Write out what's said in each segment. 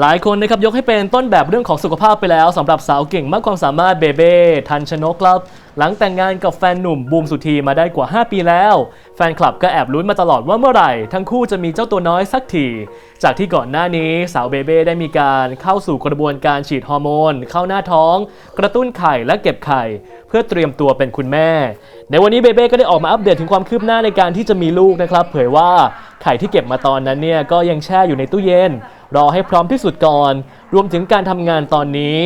หลายคนนะครับยกให้เป็นต้นแบบเรื่องของสุขภาพไปแล้วสำหรับสาวเก่งมากความสามารถเบเบ้ทันชนกครับ หลังแต่งงานกับแฟนหนุ่มบูมสุธีมาได้กว่า 5 ปีแล้ว แฟนคลับก็แอบลุ้นมาตลอดว่าเมื่อไหร่ ทั้งคู่จะมีเจ้าตัวน้อยสักที จากที่ก่อนหน้านี้สาวเบเบ้ได้มีการเข้าสู่กระบวนการฉีดฮอร์โมน เข้าหน้าท้อง กระตุ้นไข่และเก็บไข่ เพื่อเตรียมตัวเป็นคุณแม่ ในวันนี้เบเบ้ก็ได้ออกมาอัปเดตถึงความคืบหน้าในการที่จะมีลูกนะครับเผยว่าไข่ที่เก็บมาตอนนั้นเนี่ยก็ยังแช่อยู่ในตู้เย็น รอให้พร้อมที่สุดก่อน รวมถึงการทำงานตอนนี้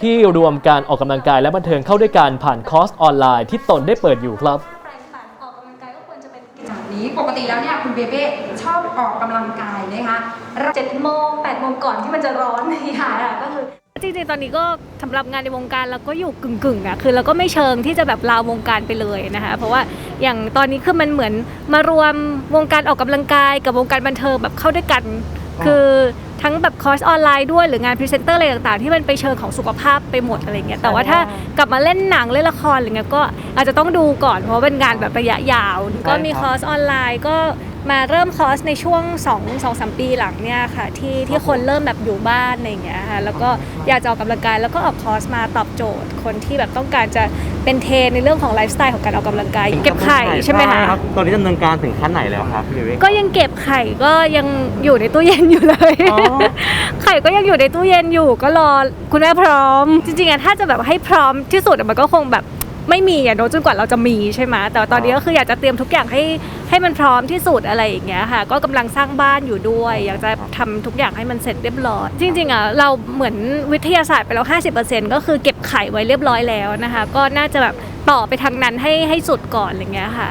ที่รวมการออกกำลังกายและบันเทิงเข้าด้วยกันผ่านคอร์สออนไลน์ที่ตนได้เปิดอยู่ครับ แปลงฟันออกกำลังกายก็ควรจะเป็นกิจจากนี้ ปกติแล้วเนี่ยคุณเบเบ้ชอบออกกำลังกายนะคะเราเจ็ดโมงแปดโมงก่อนที่มันจะร้อนค่ะก็คือ จริงๆ ตอนนี้ก็สำหรับงานในวงการเราก็อยู่กึ่งๆอะคือเราก็ไม่เชิงที่จะแบบลาวงการไปเลยนะคะ เพราะว่าอย่างตอนนี้คือมันเหมือนมารวมวงการออกกำลังกายกับวงการบันเทิงแบบเข้าด้วยกัน คือทั้งแบบคอร์สออนไลน์ด้วยหรืองานพรีเซนเตอร์อะไรต่างๆ ที่มันไปเชิงของสุขภาพไปหมดอะไรเงี้ยแต่ว่าถ้ากลับมาเล่นหนังเล่นละครอะไรเงี้ยก็อาจจะต้องดูก่อนเพราะว่าเป็นงานแบบระยะยาว ก็มีคอร์สออนไลน์ก็มาเริ่มคอร์สในช่วง2 2 3 ปีหลังเนี่ยค่ะที่ที่คนเริ่มแบบอยู่บ้านอะไรอย่างเงี้ยค่ะแล้วก็อยากจะออกกำลังกายแล้วก็ออกคอร์สมาตอบโจทย์คนที่แบบต้องการจะ เป็นเทรนในเรื่องของไลฟ์สไตล์ของการออกกำลังกาย เก็บไข่ใช่ไหมคะรับตอนนี้ดำเนินการถึงขั้นไหนแล้วครับพี่เบเบ้ก็ยังเก็บไข่ก็ยังอยู่ในตู้เย็นอยู่เลยอ๋อไข่ก็ยังอยู่ในตู้เย็นอยู่ก็รอคุณแม่พร้อม จริงๆอะถ้าจะแบบให้พร้อมที่สุดอะมันก็คงแบบ ไม่มีอะโนอะจนกว่าเราจะมีใช่ไหมแต่ตอนนี้ก็คืออยากจะเตรียมทุกอย่างให้ให้มันพร้อมที่สุดอะไรอย่างเงี้ยค่ะ ก็กำลังสร้างบ้านอยู่ด้วย อยากจะทำทุกอย่างให้มันเสร็จเรียบร้อย จริงๆอะเราเหมือนวิทยาศาสตร์ไปแล้ว 50%ก็คือเก็บไข่ไว้เรียบร้อยแล้วนะคะ ก็น่าจะแบบต่อไปทางนั้นให้ให้สุดก่อนอะไรเงี้ยค่ะ